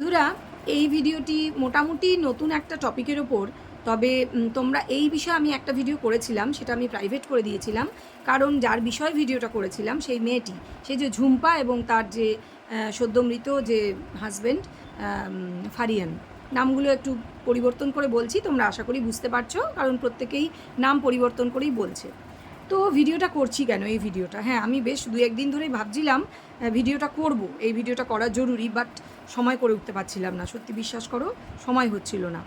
বন্ধুরা এই ভিডিওটি মোটামুটি নতুন একটা টপিকের ওপর তবে তোমরা এই বিষয়ে আমি একটা ভিডিও করেছিলাম সেটা আমি প্রাইভেট করে দিয়েছিলাম। কারণ যার বিষয় ভিডিওটা করেছিলাম সেই মেয়েটি সেই যে ঝুম্পা এবং তার যে আহ, সদ্য মৃত যে হাজব্যান্ড ফারিয়ান নামগুলো একটু পরিবর্তন করে বলছি তোমরা আশা করি বুঝতে পারছ কারণ প্রত্যেকেই নাম পরিবর্তন করেই বলছে। তো ভিডিওটা করছি কেন এই ভিডিওটা? হ্যাঁ আমি বেশ দু একদিন ধরেই ভাবছিলাম ভিডিওটা করব এই ভিডিওটা করা জরুরি বাট সময় করে উঠতে পারছিলাম না। সত্যি বিশ্বাস করো, সময় হচ্ছিল না।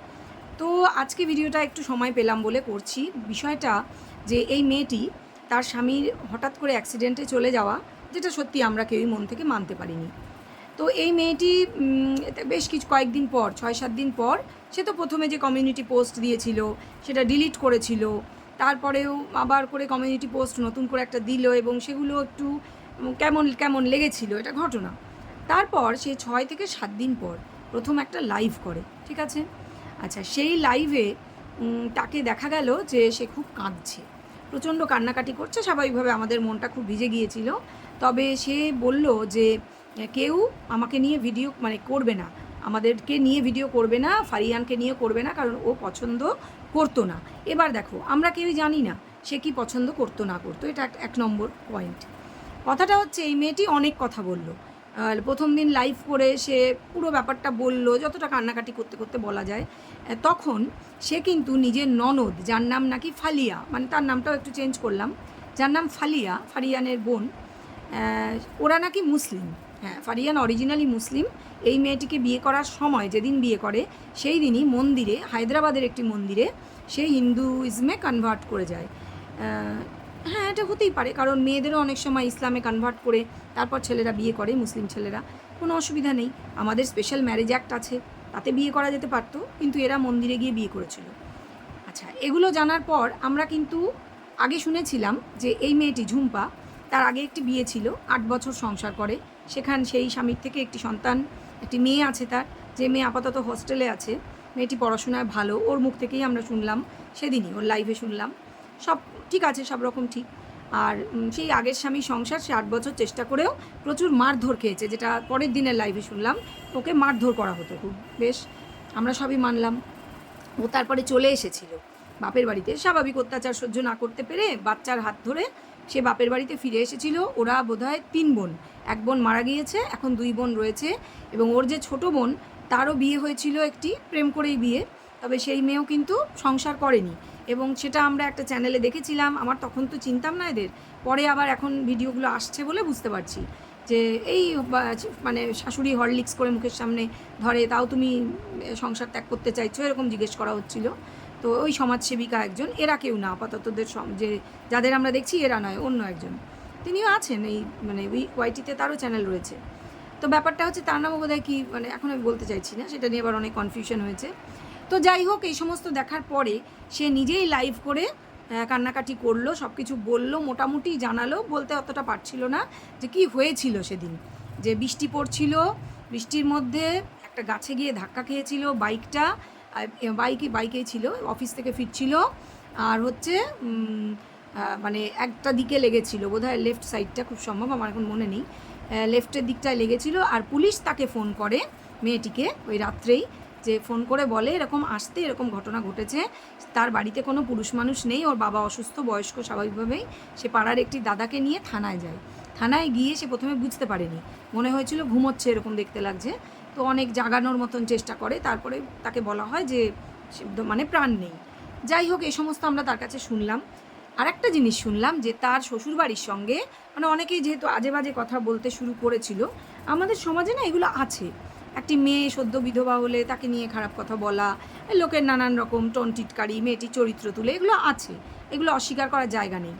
তো আজকে ভিডিওটা একটু সময় পেলাম বলে করছি। বিষয়টা যে এই মেয়েটি তার স্বামীর হঠাৎ করে অ্যাক্সিডেন্টে চলে যাওয়া, যেটা সত্যি আমরা কেউই মন থেকে মানতে পারিনি। তো এই মেয়েটি বেশ কিছু কয়েকদিন পর, ছয় সাত দিন পর, সে তো প্রথমে যে কমিউনিটি পোস্ট দিয়েছিল, সেটা ডিলিট করেছিল, তারপরেও আবার করে কমিউনিটি পোস্ট নতুন করে একটা দিল এবং সেগুলো একটু কেমন কেমন লেগেছিল, এটা ঘটনা। তারপর সে ছয় থেকে সাত দিন পর প্রথম একটা লাইভ করে, ঠিক আছে? আচ্ছা সেই লাইভে তাকে দেখা গেল যে সে খুব কাঁদছে। প্রচণ্ড কান্নাকাটি করছে, স্বাভাবিকভাবে আমাদের মনটা খুব ভিজে গিয়েছিল। তবে সে বলল যে, কেউ আমাকে নিয়ে ভিডিও মানে করবে না। আমাদেরকে নিয়ে ভিডিও করবে না, ফারিয়ানকে নিয়ে করবে না, কারণ ও পছন্দ করতো না। এবার দেখো, আমরা কেউই জানি না সে কি পছন্দ করতো না করতো, এটা এক- নম্বর পয়েন্ট কথাটা হচ্ছে, এই মেয়েটি অনেক কথা বলল। প্রথম দিন লাইভ করে সে পুরো ব্যাপারটা বলল, যতটা কান্নাকাটি করতে করতে বলা যায়। তখন সে কিন্তু নিজের ননদ, যার নাম নাকি ফালিয়া মানে তার নামটাও একটু চেঞ্জ করলাম, যার নাম ফালিয়া, ফারিয়ানের বোন ওরা নাকি মুসলিম। হ্যাঁ ফারিয়ান অরিজিনালি মুসলিম। এই মেয়েটিকে বিয়ে করার সময়, যেদিন বিয়ে করে, সেই দিনই মন্দিরে, হায়দ্রাবাদের একটি মন্দিরে, সে হিন্দুইজমে কনভার্ট করে যায়। হ্যাঁ এটা হতেই পারে। কারণ মেয়েদেরও অনেক সময় ইসলামে কনভার্ট করে তারপর ছেলেরা বিয়ে করে, মুসলিম ছেলেরা। কোনো অসুবিধা নেই। আমাদের স্পেশাল ম্যারেজ অ্যাক্ট আছে। তাতে বিয়ে করা যেতে পারতো, কিন্তু এরা মন্দিরে গিয়ে বিয়ে করেছিল। আচ্ছা এগুলো জানার পর আমরা কিন্তু আগে শুনেছিলাম যে এই মেয়েটি ঝুম্পা, তার আগে একটি বিয়ে ছিল, আট বছর সংসার করে। সেখান সেই স্বামীর থেকে একটি সন্তান, একটি মেয়ে আছে তার। যে মেয়ে আপাতত হোস্টেলে আছে। মেয়েটি পড়াশোনায় ভালো। ওর মুখ থেকেই আমরা শুনলাম, সেদিনই ওর লাইভে শুনলাম। সব ঠিক আছে, সব রকম ঠিক। আর সেই আগের স্বামী সংসার, সে আট বছর চেষ্টা করেও প্রচুর মারধর খেয়েছে, যেটা পরের দিনের লাইভে শুনলাম। ওকে মারধর করা হতো খুব, বেশ, আমরা সবই মানলাম। ও তারপরে চলে এসেছিল বাপের বাড়িতে। স্বাভাবিক অত্যাচার সহ্য না করতে পেরে বাচ্চার হাত ধরে সে বাপের বাড়িতে ফিরে এসেছিল। ওরা বোধহয় তিন বোন, এক বোন মারা গিয়েছে, এখন দুই বোন রয়েছে এবং ওর যে ছোট বোন, তারও বিয়ে হয়েছিল একটি, প্রেম করেই বিয়ে। তবে সেই মেয়েও কিন্তু সংসার করেনি। এবং সেটা আমরা একটা চ্যানেলে দেখেছিলাম। আমার তখন তো চিনতাম না এদের। পরে আবার এখন ভিডিওগুলো আসছে বলে বুঝতে পারছি যে এই মানে শাশুড়ি হরলিক্স করে মুখের সামনে ধরে, তাও তুমি সংসার ত্যাগ করতে চাইছো? এরকম জিজ্ঞেস করা হচ্ছিল। তো ওই সমাজসেবিকা একজন, এরা কেউ না আপাততদের যে যাদের আমরা দেখছি এরা নয়, অন্য একজন। তিনিও আছেন এই মানে ওয়াইটিতে তারও চ্যানেল রয়েছে। তো ব্যাপারটা হচ্ছে তার নামও বোধহয় কি মানে এখন আমি বলতে চাইছি না, সেটা নিয়ে আবার অনেক কনফিউশন হয়েছে। তো যাই হোক, এই সমস্ত দেখার পরে সে নিজেই লাইভ করে কান্নাকাটি করল সব কিছু বলল, মোটামুটি জানালো, বলতে অতটা পারছিল না যে কি হয়েছিল সেদিন। যে বৃষ্টি পড়ছিল, বৃষ্টির মধ্যে একটা গাছে গিয়ে ধাক্কা খেয়েছিল বাইকটা বাইকে বাইকেই ছিল অফিস থেকে ফিরছিল, আর হচ্ছে মানে একটা দিকে লেগেছিল, বোধহয় লেফট সাইডটা খুব সম্ভব আমার এখন মনে নেই লেফটের দিকটায় লেগেছিল, আর পুলিশ তাকে ফোন করে, মেয়েটিকে, ওই রাত্রেই। যে ফোন করে বলে এরকম আসতে, এরকম ঘটনা ঘটেছে। তার বাড়িতে কোনো পুরুষ মানুষ নেই, ওর বাবা অসুস্থ, বয়স্ক স্বাভাবিকভাবেই। সে পাড়ার একটি দাদাকে নিয়ে থানায় যায়। থানায় গিয়ে সে প্রথমে বুঝতে পারেনি। মনে হয়েছিল ঘুমোচ্ছে এরকম দেখতে লাগছে। তো অনেক জাগানোর মতন চেষ্টা করে। তারপরে তাকে বলা হয় যে মানে প্রাণ নেই। যাই হোক, এই সমস্ত আমরা তার কাছে শুনলাম। আর একটা জিনিস শুনলাম যে তার শ্বশুরবাড়ির সঙ্গে মানে অনেকেই যেহেতু আজে বাজে কথা বলতে শুরু করেছিল, আমাদের সমাজে না এগুলো আছে। একটি মেয়ে সদ্য বিধবা হলে তাকে নিয়ে খারাপ কথা বলা, লোকের নানান রকম টন টিটকারি, মেয়েটির চরিত্র তুলে, এগুলো আছে, এগুলো অস্বীকার করার জায়গা নেই।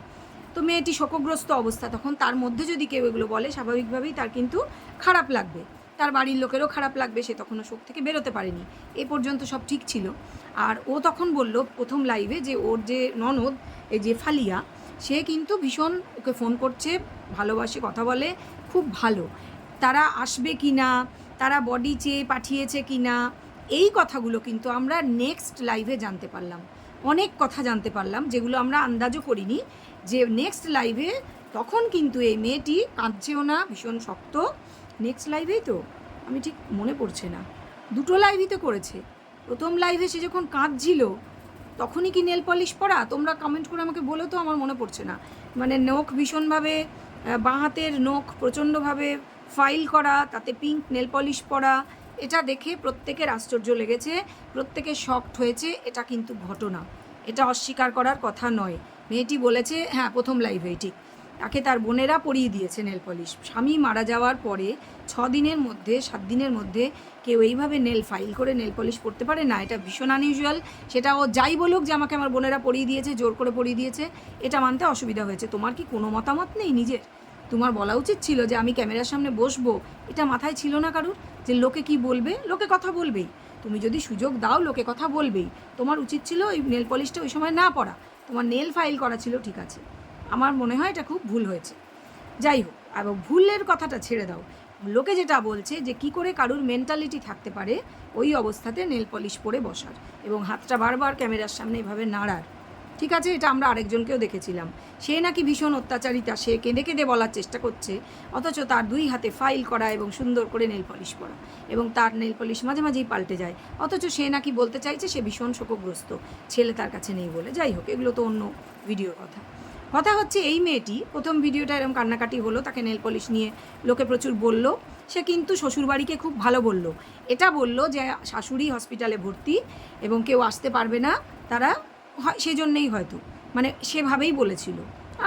তো মেয়েটি শোকগ্রস্ত অবস্থা, তখন তার মধ্যে যদি কেউ এগুলো বলে, স্বাভাবিকভাবেই তার কিন্তু খারাপ লাগবে। তার বাড়ির লোকেরও খারাপ লাগবে, সে তখনও শোক থেকে বেরোতে পারেনি। এ পর্যন্ত সব ঠিক ছিল। আর ও তখন বলল প্রথম লাইভে যে ওর যে ননদ, এই যে ফালিয়া, সে কিন্তু ভীষণ ওকে ফোন করছে, ভালোবাসে, কথা বলে, খুব ভালো। তারা আসবে কি না তারা বডি চেয়ে পাঠিয়েছে কি না এই কথাগুলো কিন্তু আমরা নেক্সট লাইভে জানতে পারলাম। অনেক কথা জানতে পারলাম, যেগুলো আমরা আন্দাজও করিনি যে নেক্সট লাইভে তখন কিন্তু এই মেয়েটি কাঁদছেও না, ভীষণ শক্ত। নেক্সট লাইভেই তো, আমি ঠিক মনে পড়ছে না। দুটো লাইভই তো করেছে। প্রথম লাইভে সে যখন কাঁদছিল, তখনই কি নেল পলিশ পরা? তোমরা কমেন্ট করে আমাকে বলো তো, আমার মনে পড়ছে না। মানে নখ ভীষণভাবে বাঁ হাতের নখ প্রচণ্ডভাবে ফাইল করা, তাতে পিঙ্ক নেল পলিশ পরা, এটা দেখে প্রত্যেকের আশ্চর্য লেগেছে, প্রত্যেকে শকড হয়েছে, এটা কিন্তু ঘটনা। এটা অস্বীকার করার কথা নয়। মেয়েটি বলেছে হ্যাঁ প্রথম লাইভেই ঠিক তাকে তার বোনেরা পরিয়ে দিয়েছে নেল পলিশ স্বামী মারা যাওয়ার পরে ছ দিনের মধ্যে সাত দিনের মধ্যে কেউ এইভাবে নেল ফাইল করে নেল পলিশ পড়তে পারে না। এটা ভীষণ আনইউজুয়াল সেটা ও যাই বলুক যে আমাকে আমার বোনেরা পরিয়ে দিয়েছে, জোর করে পরিয়ে দিয়েছে, এটা মানতে অসুবিধা হয়েছে। তোমার কি কোনো মতামত নেই নিজের? তোমার বলা উচিত ছিল যে আমি ক্যামেরার সামনে বসবো। এটা মাথায় ছিল না কারুর? যে লোকে কি বলবে? লোকে কথা বলবেই। তুমি যদি সুযোগ দাও, লোকে কথা বলবেই। তোমার উচিত ছিল ওই নেল পলিশটা ওই সময় না পড়া তোমার নেল ফাইল করা ছিল, ঠিক আছে। আমার মনে হয় এটা খুব ভুল হয়েছে। যাই হোক এবং ভুলের কথাটা ছেড়ে দাও। লোকে যেটা বলছে যে কি করে কারুর মেন্টালিটি থাকতে পারে, ওই অবস্থাতে নেল পলিশ পরে বসার। এবং হাতটা বারবার ক্যামেরার সামনে এভাবে নাড়ার। ঠিক আছে, এটা আমরা আরেকজনকেও দেখেছিলাম। সে নাকি ভীষণ অত্যাচারিতা, সে কেঁদে কেঁদে বলার চেষ্টা করছে, অথচ তার দুই হাতে ফাইল করা এবং সুন্দর করে নেল পলিশ পরা এবং তার নেল পলিশ মাঝে মাঝেই পাল্টে যায়। অথচ সে নাকি বলতে চাইছে সে ভীষণ শোকগ্রস্ত, ছেলে তার কাছে নেই বলে। যাই হোক, এগুলো তো অন্য ভিডিওর কথা। কথা হচ্ছে এই মেয়েটি, প্রথম ভিডিওটা এরকম কান্নাকাটি হলো, তাকে নেল পলিশ নিয়ে লোকে প্রচুর বলল। সে কিন্তু শ্বশুরবাড়িকে খুব ভালো বলল। এটা বলল যে, শাশুড়ি হসপিটালে ভর্তি এবং কেউ আসতে পারবে না, তারা হয়, সেজন্যেই হয়তো। মানে সেভাবেই বলেছিল।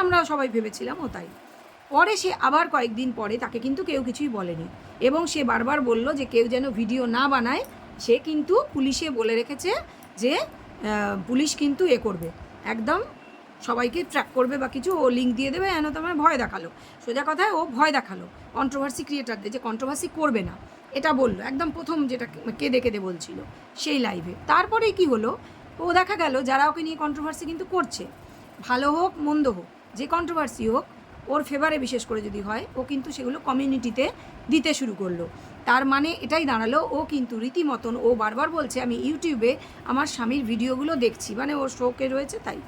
আমরা সবাই ভেবেছিলাম ও তাই। পরে সে আবার কয়েকদিন পরে তাকে কিন্তু কেউ কিছুই বলেনি। এবং সে বারবার বলল যে কেউ যেন ভিডিও না বানায়, সে কিন্তু পুলিশে বলে রেখেছে যে পুলিশ কিন্তু এ করবে। একদম সবাইকে ট্র্যাক করবে বা কিছু, ও লিঙ্ক দিয়ে দেবে এন তোমার ভয় দেখাল। সোজা কথায় ও ভয় দেখাল কন্ট্রোভার্সি ক্রিয়েটারদের যে কন্ট্রোভার্সি করবে না। এটা বলল। একদম প্রথম যেটা কেঁদে কেঁদে বলছিল, সেই লাইভে তারপরে কি হলো? ও দেখা গেল যারা ওকে নিয়ে কন্ট্রোভার্সি কিন্তু করছে। ভালো হোক, মন্দ হোক, যে কন্ট্রোভার্সি হোক, ওর ফেভারে বিশেষ করে যদি হয়, ও কিন্তু সেগুলো কমিউনিটিতে দিতে শুরু করল। তার মানে এটাই দাঁড়াল, ও কিন্তু রীতিমতন, ও বারবার বলছে, আমি ইউটিউবে আমার স্বামীর ভিডিওগুলো দেখছি। মানে ওর শোকে রয়েছে, তাই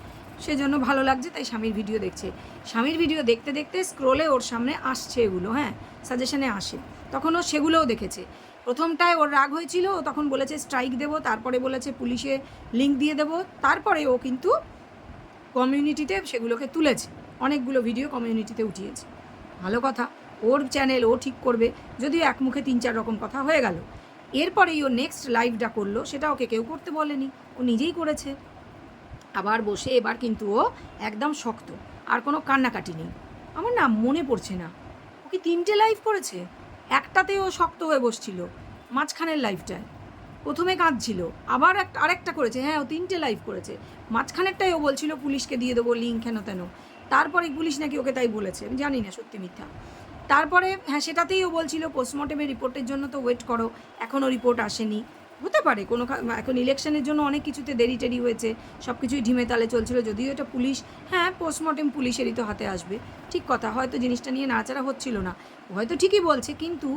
সেজন্য ভালো লাগছে, তাই স্বামীর ভিডিও দেখছে। স্বামীর ভিডিও দেখতে দেখতে স্ক্রোলে ওর সামনে আসছে এগুলো হ্যাঁ সাজেশনে আসে। তখন ও সেগুলোও দেখেছে। প্রথমটায় ওর রাগ হয়েছিল, ও তখন বলেছে স্ট্রাইক দেবো, তারপরে বলেছে পুলিশে লিঙ্ক দিয়ে দেবো, তারপরে ও কিন্তু কমিউনিটিতে সেগুলোকে তুলেছে, অনেকগুলো ভিডিও কমিউনিটিতে উঠিয়েছে। ভালো কথা, ওর চ্যানেল ও ঠিক করবে, যদিও এক মুখে তিন চার রকম কথা হয়ে গেল। এরপরেই ও নেক্সট লাইভটা করল, সেটা ওকে কেউ করতে বলেনি, ও নিজেই করেছে। আবার বসে এবার কিন্তু ও একদম শক্ত, আর কোনো কান্নাকাটি নেই। আমার না মনে পড়ছে না। ও কি তিনটে লাইভ করেছে? একটাতে ও শক্ত হয়ে বসছিল, মাঝখানের লাইফটায়। প্রথমে কাঁদছিল, আবার একটা আরেকটা করেছে হ্যাঁ ও তিনটে লাইফ করেছে। মাঝখানেরটাই ও বলছিল, পুলিশকে দিয়ে দেবো লিঙ্ক হেন তেন। তারপরে পুলিশ নাকি ওকে তাই বলেছে, আমি জানি না, সত্যি মিথ্যা। তারপরে হ্যাঁ সেটাতেই ও বলছিল পোস্টমর্টেমের রিপোর্টের জন্য তো ওয়েট করো এখনও রিপোর্ট আসেনি। হতে পারে, কোনো এখন ইলেকশনের জন্য অনেক কিছুতে দেরি টেরি হয়েছে সব কিছুই ঢিমে তালে চলছিল, যদিও এটা পুলিশ হ্যাঁ পোস্টমর্টেম পুলিশেরই তো হাতে আসবে, ঠিক কথা, হয়তো জিনিসটা নিয়ে নাড়াচাড়া হচ্ছিল না, হয়তো ঠিকই বলছে, কিন্তু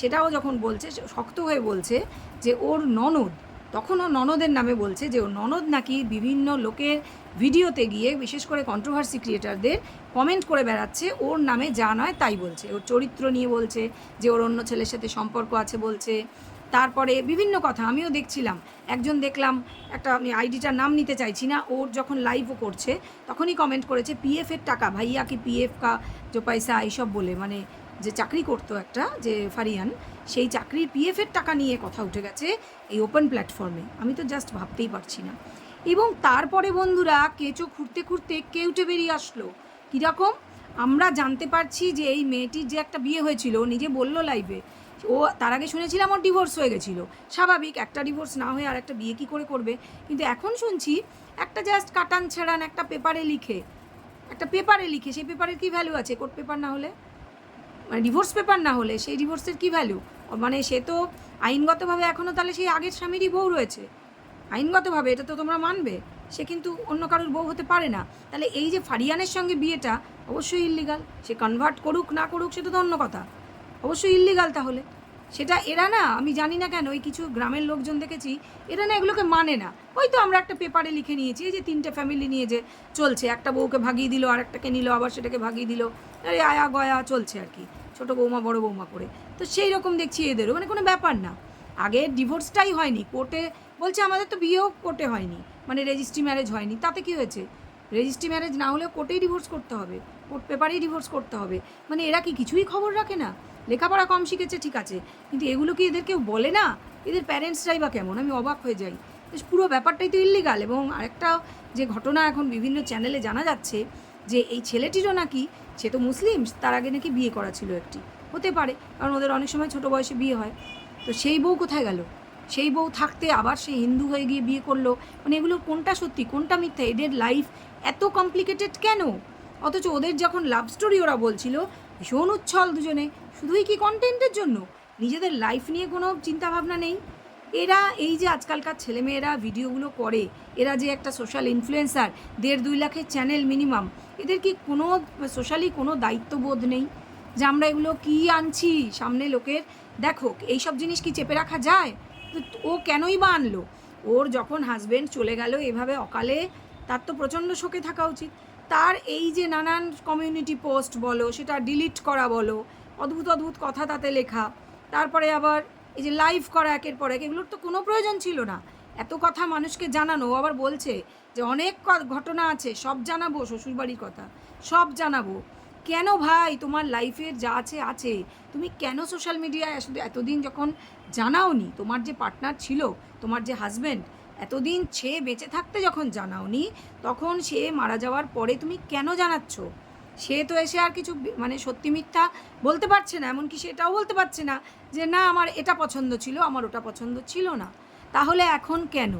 সেটাও যখন বলছে শক্ত হয়ে বলছে যে ওর ননদ তখন ও ননদের নামে বলছে যে ওর ননদ নাকি বিভিন্ন লোকের ভিডিওতে গিয়ে, বিশেষ করে কন্ট্রোভার্সি ক্রিয়েটারদের কমেন্ট করে বেড়াচ্ছে, ওর নামে যা নয় তাই বলছে, ওর চরিত্র নিয়ে বলছে, যে ওর অন্য ছেলের সাথে সম্পর্ক আছে বলছে তারপরে বিভিন্ন কথা আমিও দেখছিলাম। একজন দেখলাম, একটা আমি আইডিটার নাম নিতে চাইছি না, ওর যখন লাইভও করছে, তখনই কমেন্ট করেছে পিএফের টাকা, ভাইয়া কি পিএফ কা যে পয়সা, এইসব বলে। মানে যে চাকরি করতো একটা, যে ফারিয়ান, সেই চাকরির পিএফের টাকা নিয়ে কথা উঠে গেছে এই ওপেন প্ল্যাটফর্মে আমি তো জাস্ট ভাবতেই পারছি না। এবং তারপরে বন্ধুরা, কেঁচো খুঁড়তে খুঁড়তে কেউটে বেরিয়ে আসলো। কীরকম? আমরা জানতে পারছি যে এই মেয়েটির যে একটা বিয়ে হয়েছিল নিজে বলল লাইভে ও তার আগে শুনেছিলাম ওর ডিভোর্স হয়ে গেছিল। স্বাভাবিক, একটা ডিভোর্স না হয়ে আর একটা বিয়ে কী করে করবে? কিন্তু এখন শুনছি একটা জাস্ট কাটান ছেড়ান একটা পেপারে লিখে, একটা পেপারে লিখে, সেই পেপারের কী ভ্যালু আছে? কোর্ট পেপার না হলে? মানে ডিভোর্স পেপার না হলে সেই ডিভোর্সের কী ভ্যালু মানে সে তো আইনগতভাবে এখনও তাহলে সেই আগের স্বামীরই বউ রয়েছে। আইনগতভাবে এটা তো তোমরা মানবে, সে কিন্তু অন্য কারোর বউ হতে পারে না। তাহলে এই যে ফারিয়ানের সঙ্গে বিয়েটা অবশ্যই ইল্লিগাল সে কনভার্ট করুক না করুক সেটা তো অন্য কথা। অবশ্যই ইল্লিগাল তাহলে। সেটা এরা না, আমি জানি না কেন, ওই কিছু গ্রামের লোকজন দেখেছি, এরা না এগুলোকে মানে না। ওই তো আমরা একটা পেপারে লিখে নিয়েছি, এই যে তিনটে ফ্যামিলি নিয়ে যে চলছে, একটা বউকে ভাগিয়ে দিল আর একটাকে নিল, আবার সেটাকে ভাগিয়ে দিল, আরে আয়া গয়া চলছে আর কি, ছোটো বৌমা, বড় বৌমা করে। তো সেই রকম দেখছি এদেরও মানে কোনো ব্যাপার না। আগে ডিভোর্সটাই হয়নি কোর্টে বলছে আমাদের তো বিয়েও কোর্টে হয়নি মানে রেজিস্ট্রি ম্যারেজ হয়নি, তাতে কি হয়েছে? রেজিস্ট্রি ম্যারেজ না হলেও কোর্টেই ডিভোর্স করতে হবে কোর্ট পেপারেই ডিভোর্স করতে হবে মানে এরা কি কিছুই খবর রাখে না? লেখাপড়া কম শিখেছে, ঠিক আছে। কিন্তু এগুলো কি এদের কেউ বলে না? এদের প্যারেন্টসরাই বা কেমন? আমি অবাক হয়ে যাই। পুরো ব্যাপারটাই তো ইল্লিগাল এবং আরেকটা যে ঘটনা এখন বিভিন্ন চ্যানেলে জানা যাচ্ছে যে এই ছেলেটিরও নাকি, সে তো মুসলিম, তার আগে নাকি বিয়ে করা ছিল একটি। হতে পারে, কারণ ওদের অনেক সময় ছোটো বয়সে বিয়ে হয়। তো সেই বউ কোথায় গেল? সেই বউ থাকতে আবার সে হিন্দু হয়ে গিয়ে বিয়ে করল। মানে এগুলো কোনটা সত্যি, কোনটা মিথ্যা? এদের লাইফ এত কমপ্লিকেটেড কেন? অথচ ওদের যখন লাভ স্টোরি ওরা বলছিল, ভীষণ উচ্ছল দুজনে। শুধুই কি কন্টেন্টের জন্য? নিজেদের লাইফ নিয়ে কোনো চিন্তাভাবনা নেই? এরা এই যে আজকালকার ছেলেমেয়েরা ভিডিওগুলো করে, এরা যে একটা সোশ্যাল ইনফ্লুয়েন্সার দেড় দুই লাখের চ্যানেল মিনিমাম এদের কি কোনো সোশ্যালি কোনো দায়িত্ববোধ নেই? যে আমরা এগুলো কি আনছি সামনে লোকের? দেখো, এইসব জিনিস কি চেপে রাখা যায়? ও কেনই বা আনলো? ওর যখন হাজবেন্ড চলে গেল, এভাবে অকালে তার তো প্রচণ্ড শোকে থাকা উচিত। তার এই যে নানান কমিউনিটি পোস্ট বলো, সেটা ডিলিট করা বলো অদ্ভুত অদ্ভুত কথা তাতে লেখা। তারপরে আবার এই যে লাইভ করা একের পর এক, এগুলোর তো কোনো প্রয়োজন ছিল না। এত কথা মানুষকে জানানো আবার বলছে যে অনেক ঘটনা আছে, সব জানাব শ্বশুরবাড়ির কথা, সব জানাব। কেন ভাই তোমার লাইফের যা আছে আছে। তুমি কেন সোশ্যাল মিডিয়ায় শুধু এতদিন যখন জানাওনি, তোমার যে পার্টনার ছিল, তোমার যে হাজব্যান্ড এতদিন সে বেঁচে থাকতে যখন জানাওনি, তখন সে মারা যাওয়ার পরে তুমি কেন জানাচ্ছ? সে তো এসে আর কিছু মানে সত্যি মিথ্যা বলতে পারছে না, এমনকি সেটাও বলতে পারছে না যে না, আমার এটা পছন্দ ছিল, আমার ওটা পছন্দ ছিল না। তাহলে এখন কেন?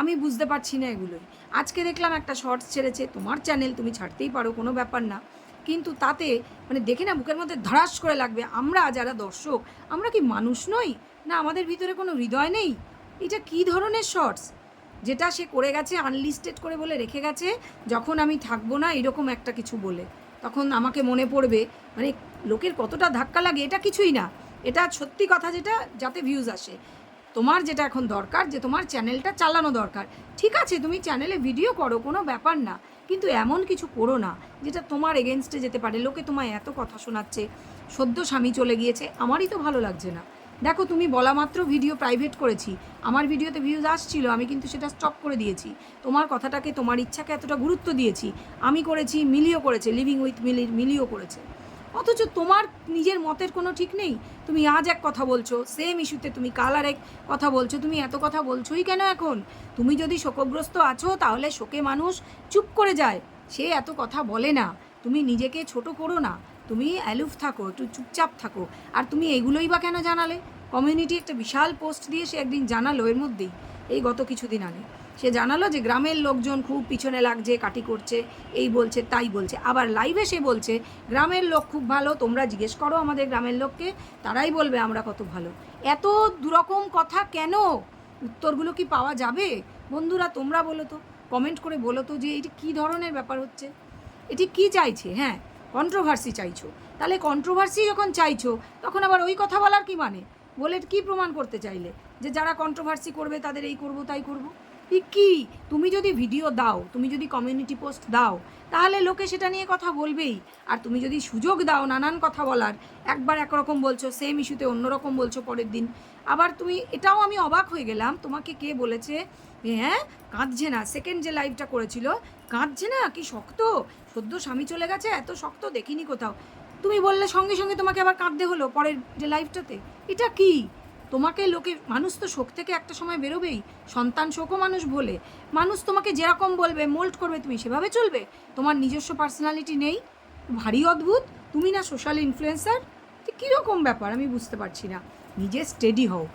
আমি বুঝতে পারছি না এগুলোই। আজকে দেখলাম একটা শর্টস ছেড়েছে, তোমার চ্যানেল তুমি ছাড়তেই পারো, কোনো ব্যাপার না। কিন্তু তাতে মানে দেখে না, বুকের মধ্যে ধরাস করে লাগবে, আমরা যারা দর্শক, আমরা কি মানুষ নই? না, আমাদের ভিতরে কোনো হৃদয় নেই? এটা কি ধরনের শর্টস যেটা সে করে গেছে আনলিস্টেড করে বলে রেখে গেছে, যখন আমি থাকব না এরকম একটা কিছু বলে। তখন আমাকে মনে পড়বে মানে লোকের কতটা ধাক্কা লাগে এটা কিছুই না। এটা সত্যি কথা যেটা, যাতে ভিউজ আসে। তোমার যেটা এখন দরকার, যে তোমার চ্যানেলটা চালানো দরকার। ঠিক আছে, তুমি চ্যানেলে ভিডিও করো, কোনো ব্যাপার না। কিন্তু এমন কিছু করো না, যেটা তোমার এগেনস্টে যেতে পারে। লোকে তোমায় এত কথা শোনাচ্ছে, সদ্য স্বামী চলে গিয়েছে, আমারই তো ভালো লাগছে না। দেখো, তুমি বলা মাত্র ভিডিও প্রাইভেট করেছি। আমার ভিডিওতে ভিউজ আসছিল, আমি কিন্তু সেটা স্টপ করে দিয়েছি। তোমার কথাটাকে, তোমার ইচ্ছাকে এতটা গুরুত্ব দিয়েছি। আমি করেছি, মিলিও করেছে লিভিং উইথ মিলি মিলিও করেছে। অথচ তোমার নিজের মতের কোনো ঠিক নেই। তুমি আজ এক কথা বলছো সেম ইস্যুতে তুমি কাল আর এক কথা বলছো, তুমি এত কথা বলছোই কেন এখন? তুমি যদি শোকগ্রস্ত আছো, তাহলে শোকে মানুষ চুপ করে যায়। সে এত কথা বলে না। তুমি নিজেকে ছোট করো না। তুমি অ্যালুফ থাকো, একটু চুপচাপ থাকো। আর তুমি এগুলোই বা কেন জানালে? কমিউনিটি একটা বিশাল পোস্ট দিয়ে সে একদিন জানালো, এর মধ্যেই। এই গত কিছুদিন আগে। সে জানালো যে গ্রামের লোকজন খুব পিছনে লাগছে, কাটি করছে, এই বলছে, তাই বলছে। আবার লাইভে সে বলছে, গ্রামের লোক খুব ভালো, তোমরা জিজ্ঞেস করো আমাদের গ্রামের লোককে, তারাই বলবে আমরা কত ভালো। এত দুরকম কথা কেন? উত্তরগুলো কি পাওয়া যাবে? বন্ধুরা, তোমরা বলো তো। কমেন্ট করে বলো তো যে এটি কী ধরনের ব্যাপার হচ্ছে? এটি কি চাইছে? হ্যাঁ কন্ট্রোভার্সি চাইছো। তাহলে কন্ট্রোভার্সি যখন চাইছো, তখন আবার ওই কথা বলার কি মানে? বলে কি প্রমাণ করতে চাইলে? যে যারা কন্ট্রোভার্সি করবে, তাদের এই করব, তাই করব? কি? তুমি যদি ভিডিও দাও, তুমি যদি কমিউনিটি পোস্ট দাও, তাহলে লোকে সেটা নিয়ে কথা বলবেই। আর তুমি যদি সুযোগ দাও নানান কথা বলার, একবার একরকম বলছো সেম ইস্যুতে অন্যরকম বলছো পরের দিন। আবার তুমি, এটাও আমি অবাক হয়ে গেলাম, তোমাকে কে বলেছে? হ্যাঁ কাঁদছে না। সেকেন্ড যে লাইভটা করেছিল, কাঁদছে না? কি শক্ত? সদ্য স্বামী চলে গেছে, এত শক্ত দেখিনি কোথাও। তুমি বললে সঙ্গে সঙ্গে তোমাকে আবার কাঁদতে হলো পরের যে লাইফটাতে এটা কি? তোমাকে লোকে, মানুষ তো শোক থেকে একটা সময় বেরোবেই। সন্তান শোকও মানুষ বলে মানুষ তোমাকে যেরকম বলবে মোল্ড করবে, তুমি সেভাবে চলবে? তোমার নিজস্ব পার্সোনালিটি নেই? ভারী অদ্ভুত? তুমি না সোশ্যাল ইনফ্লুয়েন্সার কীরকম ব্যাপার? আমি বুঝতে পারছি না। নিজে স্টেডি হও।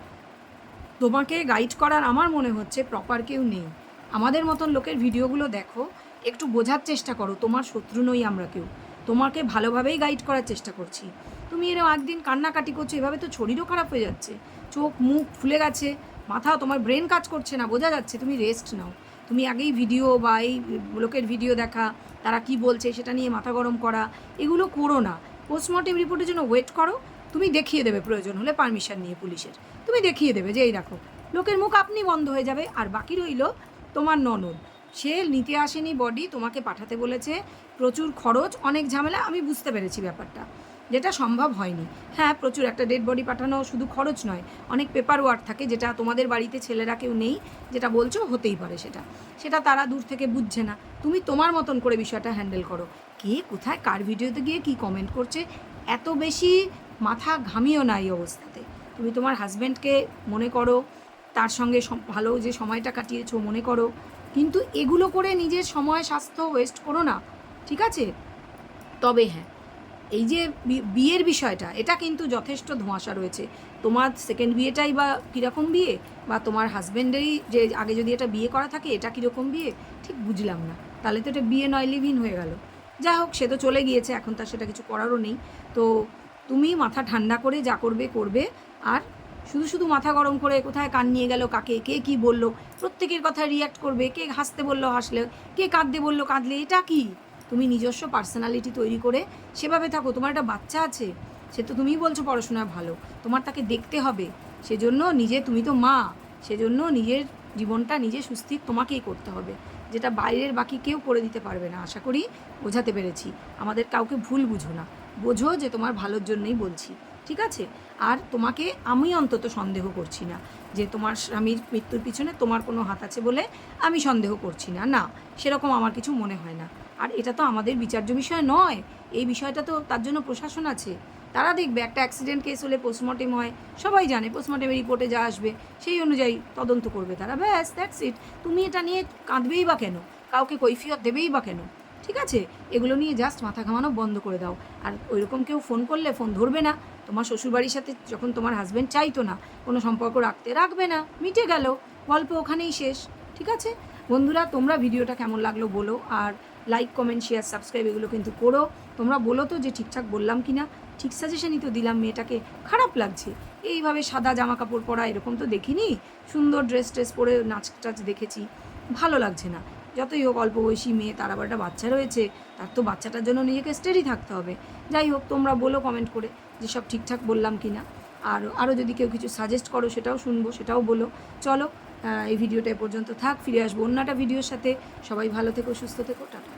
তোমাকে গাইড করার আমার মনে হচ্ছে প্রপার কেউ নেই। আমাদের মতন লোকের ভিডিওগুলো দেখো। একটু বোঝার চেষ্টা করো, তোমার শত্রু নই আমরা কেউ। তোমাকে ভালোভাবেই গাইড করার চেষ্টা করছি। তুমি এরকম একদিন কান্নাকাটি করছ, এভাবে তো শরীরও খারাপ হয়ে যাচ্ছে। চোখ, মুখ ফুলে গেছে মাথা তোমার ব্রেন কাজ করছে না, বোঝা যাচ্ছে, তুমি রেস্ট নাও। তুমি আগেই ভিডিও বা এই লোকের ভিডিও দেখা, তারা কি বলছে সেটা নিয়ে মাথা গরম করা, এগুলো করো না। পোস্টমর্টেম রিপোর্টের জন্য ওয়েট করো, তুমি দেখিয়ে দেবে প্রয়োজন হলে পারমিশন নিয়ে পুলিশের। তুমি দেখিয়ে দেবে যে, এই দেখো, লোকের মুখ আপনি বন্ধ হয়ে যাবে, আর বাকি রইল তোমার ননদ। সে নিতে আসেনি বডি তোমাকে পাঠাতে বলেছে। প্রচুর খরচ, অনেক ঝামেলা, আমি বুঝতে পেরেছি ব্যাপারটা। যেটা সম্ভব হয়নি। হ্যাঁ প্রচুর একটা ডেড বডি পাঠানো শুধু খরচ নয়, অনেক পেপার ওয়ার্ক থাকে যেটা তোমাদের বাড়িতে ছেলেরা কেউ নেই, যেটা বলছো হতেই পারে সেটা। সেটা তারা দূর থেকে বুঝছে না। তুমি তোমার মতন করে বিষয়টা হ্যান্ডেল করো। কে কোথায়, কার ভিডিওতে গিয়ে কি কমেন্ট করছে, এত বেশি মাথা ঘামিও না এই অবস্থাতে। তুমি তোমার হাজব্যান্ডকে মনে করো, তার সঙ্গে ভালো যে সময়টা কাটিয়েছো মনে করো। কিন্তু এগুলো করে নিজের সময়, স্বাস্থ্য ওয়েস্ট করো না, ঠিক আছে? তবে হ্যাঁ এই যে বিয়ের বিষয়টা, এটা কিন্তু যথেষ্ট ধোঁয়াশা রয়েছে। তোমার সেকেন্ড বিয়েটাই বা কীরকম বিয়ে? বা তোমার হাজব্যান্ডেরই যে আগে যদি এটা বিয়ে করা থাকে, এটা কীরকম বিয়ে? ঠিক বুঝলাম না। তাহলে তো এটা বিয়ে নয় লিভ ইন হয়ে গেল। যা হোক, সে তো চলে গিয়েছে, এখন তার সেটা কিছু করারও নেই। তো তুমি মাথা ঠান্ডা করে যা করবে করবে, আর শুধু শুধু মাথা গরম করে কোথায় কান নিয়ে গেল কাকে? কে কি বলল? প্রত্যেকের কথায় রিয়াক্ট করবে। কে হাসতে বলল, হাসলে? কে কাঁদতে বলল, কাঁদলে? এটা কি? তুমি নিজস্ব পার্সোনালিটি তৈরি করে সেভাবে থাকো। তোমার একটা বাচ্চা আছে, সে তো তুমিই বলছো পড়াশোনায় ভালো। তোমার তাকে দেখতে হবে। সেজন্য নিজে তুমি তো মা। সেজন্য নিজের জীবনটা নিজে সুস্থির তোমাকেই করতে হবে। যেটা বাইরের বাকি কেউ করে দিতে পারবে না। আশা করি বোঝাতে পেরেছি। আমাদের কাউকে ভুল বুঝো না। বোঝো যে তোমার ভালোর জন্যই বলছি। ঠিক আছে? আর তোমাকে আমি অন্তত সন্দেহ করছি না যে তোমার স্বামীর মৃত্যুর পিছনে তোমার কোনো হাত আছে বলে আমি সন্দেহ করছি না। না, সেরকম আমার কিছু মনে হয় না। আর এটা তো আমাদের বিচার্য বিষয় নয়। এই বিষয়টা তো তার জন্য প্রশাসন আছে। তারা দেখবে একটা অ্যাক্সিডেন্ট কেস হলে পোস্টমর্টেম হয়। সবাই জানে পোস্টমর্টেমের রিপোর্টে যা আসবে, সেই অনুযায়ী তদন্ত করবে তারা। ব্যাস দ্যাটস ইট তুমি এটা নিয়ে কাঁদবেই বা কেন? কাউকে কৈফিয়ত দেবেই বা কেন? ঠিক আছে? এগুলো নিয়ে জাস্ট মাথা ঘামানো বন্ধ করে দাও। আর ওইরকম কেউ ফোন করলে ফোন ধরবে না। তোমার শ্বশুরবাড়ির সাথে যখন তোমার হাজব্যান্ড চাইতো না, কোনো সম্পর্ক রাখতে রাখবে না। মিটে গেল। গল্প ওখানেই শেষ। ঠিক আছে? বন্ধুরা, তোমরা ভিডিওটা কেমন লাগল বলো। আর লাইক কমেন্ট শেয়ার সাবস্ক্রাইব এগুলো কিন্তু করো। তোমরা বলো তো যে ঠিকঠাক বললাম কি না ঠিক সাজেশনই তো দিলাম, মেয়েটাকে খারাপ লাগছে। এইভাবে সাদা জামা কাপড় পরা এরকম তো দেখিনি। সুন্দর ড্রেস ট্রেস পরে নাচ টাচ দেখেছি। ভালো লাগছে না। যতই হোক অল্প বয়সী মেয়ে, তার আবার একটা বাচ্চা রয়েছে, তার তো বাচ্চাটার জন্য নিজেকে স্টেডি থাকতে হবে। যাই হোক, তোমরা বলো কমেন্ট করে যে সব ঠিকঠাক বললাম কি না আর আরও যদি কেউ কিছু সাজেস্ট করো, সেটাও শুনব, সেটাও বলো। চলো এই ভিডিওটা পর্যন্ত থাক, ফিরে আসব অন্যটা ভিডিওর সাথে। সবাই ভালো থেকো, সুস্থ থেকো, টাটা।